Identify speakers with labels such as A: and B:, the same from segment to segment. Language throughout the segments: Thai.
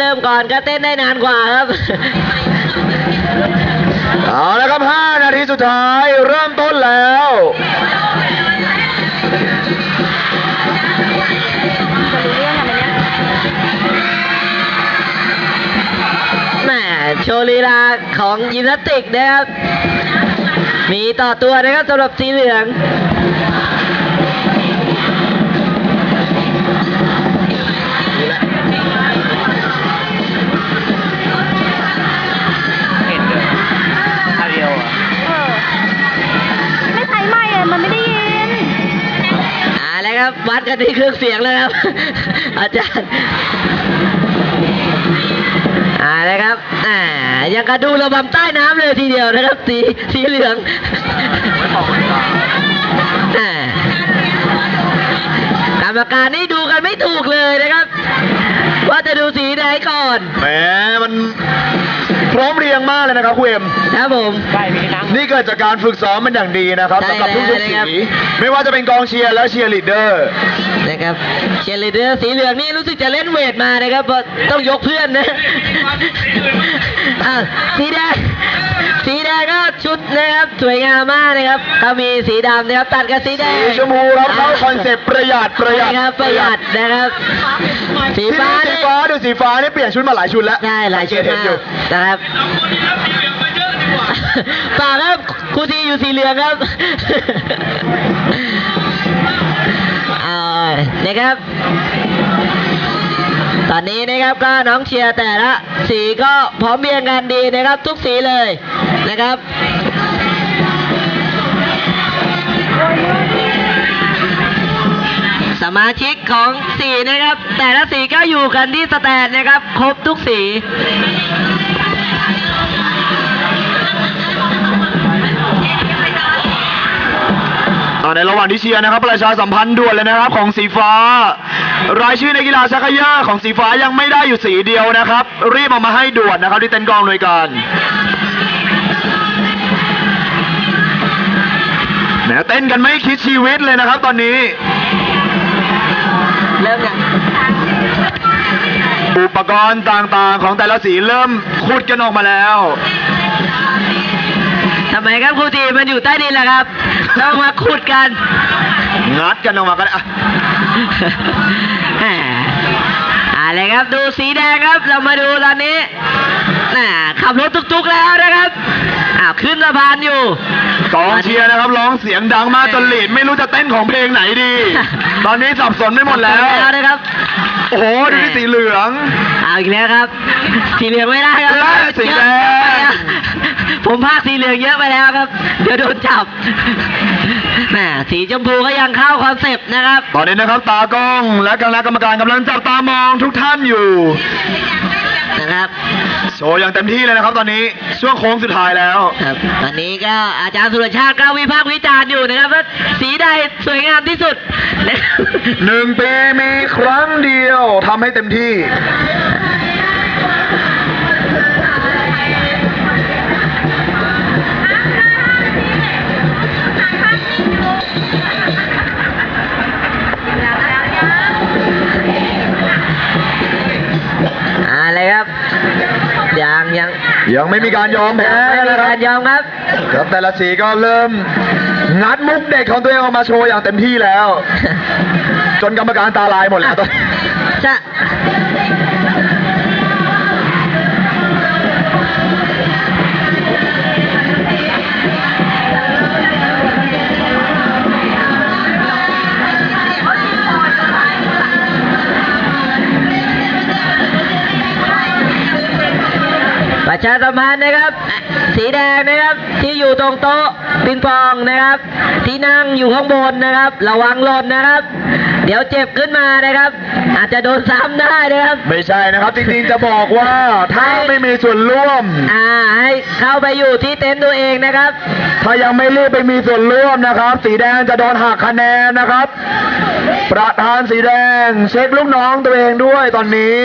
A: เริ่มก่อนก็เต้นได้นานกว่าครับ
B: เอาละครับ 5 นาทีสุดท้าย เริ่มต้นแล้ว
A: แหมโชว์ลีลาของยิมนาสติกนะครับ มีต่อตัวนะครับสำหรับสีเหลือง
C: มันไม่ได้ยิน
A: อ่าแล้วครับวัดกันที่เครื่องเสียงเลยครับ อาจารย์อ่าแล้วครับอ่ายังกระดูระบำใต้น้ำเลยทีเดียวนะครับ สีสีเหลืองกรรมการนี่ดูกันไม่ถูกเลยนะครับ ว่าจะดูสีไหนก่อน
B: แหมมันพร้อมเพรียงมากเลยนะครับคุณเอ็ม
A: ครับผม
D: ใกล้มีนั่ง
B: นี่เกิดจากการฝึกซ้อมมันอย่างดีนะครับ
A: ใช่
B: สำหรับทุก
A: แล้ว
B: ๆ
A: นะ
B: สี
A: ครับ
B: ไม่ว่าจะเป็นกองเชียร์และเชียร์ลีดเดอร์
A: นะครับเชียร์ลีดเดอร์สีเหลืองนี่รู้สึกจะเล่นเวทมานะครับเพราะต้องยกเพื่อนนะอะสีแดง สีแดงก็ชุดนะครับสวยงามมากนะครับเขามีสีดำนะครับตัดกับสีแดง
B: สีชมพูครับเข้าคอนเซปต์ประหยัดประหยัด
A: ใช่ครับประหยัดนะครับ สี
B: ที่
A: ฟ้า
B: นี่สี
A: นี่
B: ฟ้าดูสีฟ้านี่เปลี่ยนชุดมาหลายชุดแล้ว
A: ใช่หลายชุด
B: เห็น
A: มา
B: อยู่
A: กนะครับป่าครับครูทีอยู่สีเหลืองครับอ่านะครับต อนนี้นะครับก็น้องเชียร์แต่ละ สีก็พร้อมเพียงกันดีนะครับ ทุกสีเลยนะครับสมาชิกของสีนะครับ แต่ละสีก็อยู่กันที่สแตนนะครับ ครบทุกสี
B: ในระหว่างที่เชียร์นะครับ ประชาสัมพันธ์ด่วนเลยนะครับ ของสีฟ้า รายชื่อในกีฬาชักเขย่อของสีฟ้ายังไม่ได้อยู่สีเดียวนะครับ รีบเอามาให้ด่วนนะครับที่เต็นท์กองหน่วยการแหมเต้นกันไม่คิดชีวิตเลยนะครับ ตอนนี้
A: เริ่มยัง
B: อุปกรณ์ต่างๆ ของแต่ละสีเริ่มขุดกันออกมาแล้ว
A: ทำไมครับครูทีมันอยู่ใต้ดินล่ะครับ ต้องมาขุดกัน
B: งัดกันออกมากันอะ
A: แหมอะไรครับดูสีแดงครับ เรามาดูตอนนี้น่ะขับรถตุกๆแล้วนะครับอ้าวขึ้นสะพานอยู่
B: กองเชียร์นะครับร้องเสียงดังมากจนหลีดไม่รู้จะเต้นของเพลงไหนดี ตอนนี้สับสนไม่หมดแล้ว
A: แล้วนะครับ
B: โอ้โหดูที่สีเหลือง
A: เอาอีกแล้วครับ สีเหลืองไม่ได้ครับ
B: ไม่ได้สีแดง
A: เยอะไปแล้วผมพากสีเหลืองเยอะไปแล้วครับ เดี๋ยวโดนจับแหมสีชมพูก็ยังเข้าคอนเซปต์นะครับ
B: ตอนนี้นะครับตากล้องและคณะกรรมการกำลังจับตามองทุกท่านอยู่
A: นะครับ
B: โชว์อย่างเต็มที่เลยนะครับ ตอนนี้ช่วงโค้งสุดท้ายแล้ว
A: ครับตอนนี้ก็อาจารย์สุรชาติก็วิพากษ์วิจารณ์อยู่นะครับว่าสีใดสวยงามที่สุดนะครับ
B: หนึ่งปีมีครั้งเดียวทำให้เต็มที่
A: ยังยัง
B: ยังไม่มีการยอมแพ้
A: ไม่มี
B: นะครั
A: กา
B: บ
A: รยอมครับ
B: ครับแต่ละสีก็เริ่มงัดมุกเด็กของตัวเองออกมาโชว์อย่างเต็มที่แล้ว จนกรรมการตาลายหมดแล้วตอนนี้
A: จะ ชาสัมพันธ์นะครับ สีแดงนะครับที่อยู่ตรงโต๊ะปิงปองนะครับ ที่นั่งอยู่ข้างบนนะครับ ระวังหล่นนะครับ เดี๋ยวเจ็บขึ้นมานะครับ อาจจะโดนซ้ำได้นะครับ
B: ไม่ใช่นะครับ จริงๆจะบอกว่าถ้าไม่มีส่วนร่วม
A: อ่าให้เข้าไปอยู่ที่เต็นท์ตัวเองนะครับ
B: ถ้ายังไม่รีบไปมีส่วนร่วมนะครับ สีแดงจะโดนหักคะแนนนะครับ ประธานสีแดงเช็คลูกน้องตัวเองด้วยตอนนี้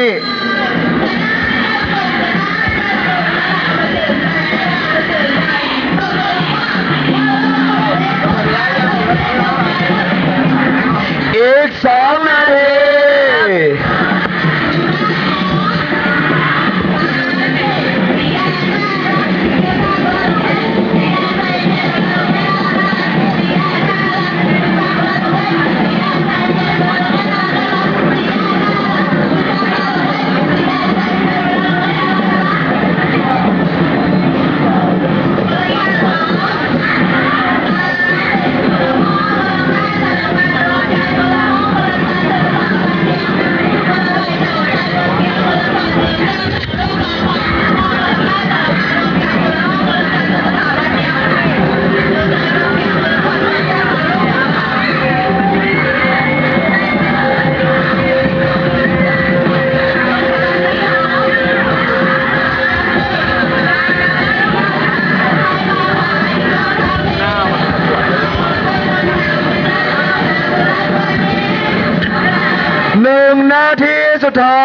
B: ท้า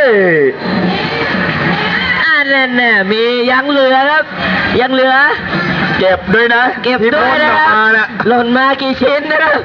B: ย
A: อ่าแน่แน่ๆมียังเหลือครับ ยังเหลือ
B: เก็บด้วยนะ
A: เก็บ
B: ที่
A: ด้วย
B: พ่น
A: นะ
B: ออก
A: ครับ
B: มาเนี่ย
A: หล่นมากี่ชิ้นนะครับ